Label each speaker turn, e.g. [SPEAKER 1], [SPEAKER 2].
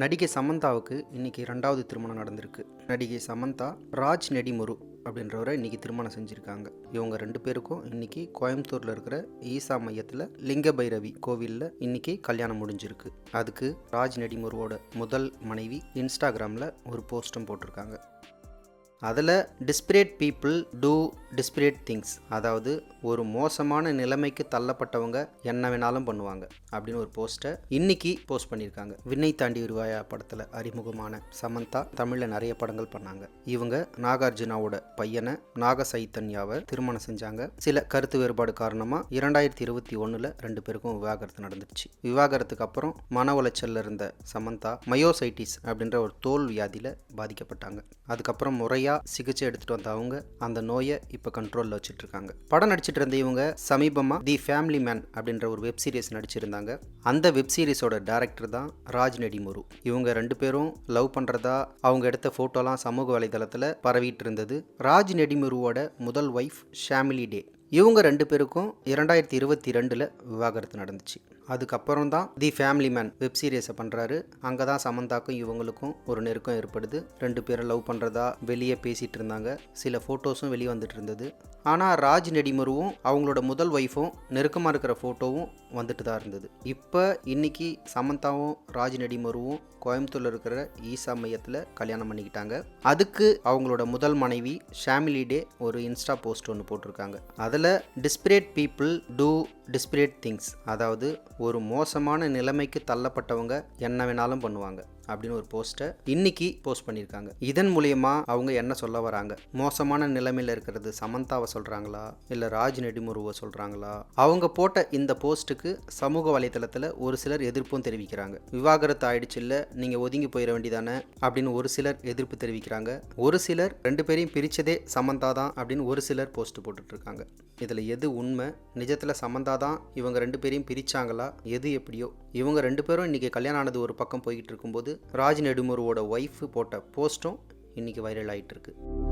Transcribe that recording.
[SPEAKER 1] நடிகை சமந்தாவுக்கு இன்னைக்கு ரெண்டாவது திருமணம் நடந்திருக்கு. நடிகை சமந்தா ராஜ் நெடிமுரு அப்படின்றவரை இன்னைக்கு திருமணம் செஞ்சுருக்காங்க. இவங்க ரெண்டு பேருக்கும் இன்னைக்கு கோயம்புத்தூரில் இருக்கிற ஈசா மையத்தில் லிங்க பைரவி கோவிலில் இன்னைக்கு கல்யாணம் முடிஞ்சிருக்கு. அதுக்கு ராஜ் நெடிமுருவோட முதல் மனைவி இன்ஸ்டாகிராமில் ஒரு போஸ்ட்டும் போட்டிருக்காங்க. அதில் desperate people do desperate things அதாவது ஒரு மோசமான நிலைமைக்கு தள்ளப்பட்டவங்க என்ன வேணாலும் பண்ணுவாங்க அப்படின்னு ஒரு போஸ்ட்டை இன்னைக்கு போஸ்ட் பண்ணியிருக்காங்க. விண்ணை தாண்டி வருவாயா படத்தில் அறிமுகமான சமந்தா தமிழில் நிறைய படங்கள் பண்ணாங்க. இவங்க நாகார்ஜுனாவோட பையனை நாக சைத்தன்யாவை திருமணம் செஞ்சாங்க. சில கருத்து வேறுபாடு காரணமாக இரண்டாயிரத்தி இருபத்தி ஒன்றில் ரெண்டு பேருக்கும் விவாகரத்து நடந்துருச்சு. விவாகரத்துக்கு அப்புறம் மன உளைச்சலில் இருந்த சமந்தா மயோசைட்டிஸ் அப்படின்ற ஒரு தோல் வியாதியில் பாதிக்கப்பட்டாங்க. அதுக்கப்புறம் முறையாக சிகிச்சை எடுத்துகிட்டு வந்த அவங்க அந்த நோயை இப்போ கண்ட்ரோலில் வச்சுட்டு இருக்காங்க படம் நடிச்சிட்டு இருந்த இவங்க சமீபமாக தி ஃபேமிலி மேன் அப்படின்ற ஒரு வெப் சீரிஸ் நடிச்சிருந்தாங்க. அந்த வெப் சீரிஸோட டேரக்டர் தான் ராஜ் நெடிமுரு. இவங்க ரெண்டு பேரும் லவ் பண்ணுறதா அவங்க எடுத்த ஃபோட்டோலாம் சமூக வலைதளத்தில் பரவிட்டு இருந்தது. ராஜ் நெடிமுருவோட முதல் ஒய்ஃப் ஷாமிலி டே. இவங்க ரெண்டு பேருக்கும் இரண்டாயிரத்தி இருபத்தி ரெண்டில் விவாகரத்து நடந்துச்சு. அதுக்கப்புறம் தான் தி ஃபேமிலி மேன் வெப் சீரிஸை பண்ணுறாரு அங்கே தான் சமந்தாக்கும் இவங்களுக்கும் ஒரு நெருக்கம் ஏற்படுது. ரெண்டு பேரும் லவ் பண்ணுறதா வெளியே பேசிகிட்டு இருந்தாங்க. சில ஃபோட்டோஸும் வெளியே வந்துட்டு இருந்தது. ஆனால் ராஜ் நெடிமருவும் அவங்களோட முதல் ஒய்ஃபும் நெருக்கமாக இருக்கிற ஃபோட்டோவும் வந்துட்டு தான் இருந்தது. இப்போ இன்னைக்கு சமந்தாவும் ராஜ் நெடிமருவும் கோயம்புத்தூரில் இருக்கிற ஈசா மையத்தில் கல்யாணம் பண்ணிக்கிட்டாங்க. அதுக்கு அவங்களோட முதல் மனைவி ஷாமிலி டே ஒரு இன்ஸ்டா போஸ்ட் ஒன்று போட்டிருக்காங்க. அதை அதில் desperate people do desperate things அதாவது ஒரு மோசமான நிலைமைக்கு தள்ளப்பட்டவங்க என்ன வேணாலும் பண்ணுவாங்க. அப்படின்னு ஒரு போஸ்ட்டை இன்னைக்கு போஸ்ட் பண்ணியிருக்காங்க. இதன் மூலியமா அவங்க என்ன சொல்ல வராங்க? மோசமான நிலைமையில் இருக்கிறது சமந்தாவை சொல்கிறாங்களா இல்லை ராஜ் நெடுமுருவை சொல்கிறாங்களா அவங்க போட்ட இந்த போஸ்ட்டுக்கு சமூக வலைத்தளத்தில் ஒரு சிலர் எதிர்ப்பும் தெரிவிக்கிறாங்க. விவாகரத்து ஆயிடுச்சு இல்லை நீங்கள் ஒதுங்கி போயிட வேண்டியதானே? அப்படின்னு ஒரு சிலர் எதிர்ப்பு தெரிவிக்கிறாங்க. ஒரு சிலர் ரெண்டு பேரையும் பிரித்ததே சமந்தா தான் அப்படின்னு ஒரு சிலர் போஸ்ட் போட்டுட்ருக்காங்க. இதில் எது உண்மை? நிஜத்தில் சமந்தா தான் இவங்க ரெண்டு பேரையும் பிரித்தாங்களா எது எப்படியோ? இவங்க ரெண்டு பேரும் இன்றைக்கி கல்யாணம் ஆனது ஒரு பக்கம் போய்கிட்டு இருக்கும்போது ராஜ் நெடுமுருவோட ஒய்ஃபு போட்ட போஸ்ட்டும் இன்றைக்கி வைரல் ஆகிட்டுருக்கு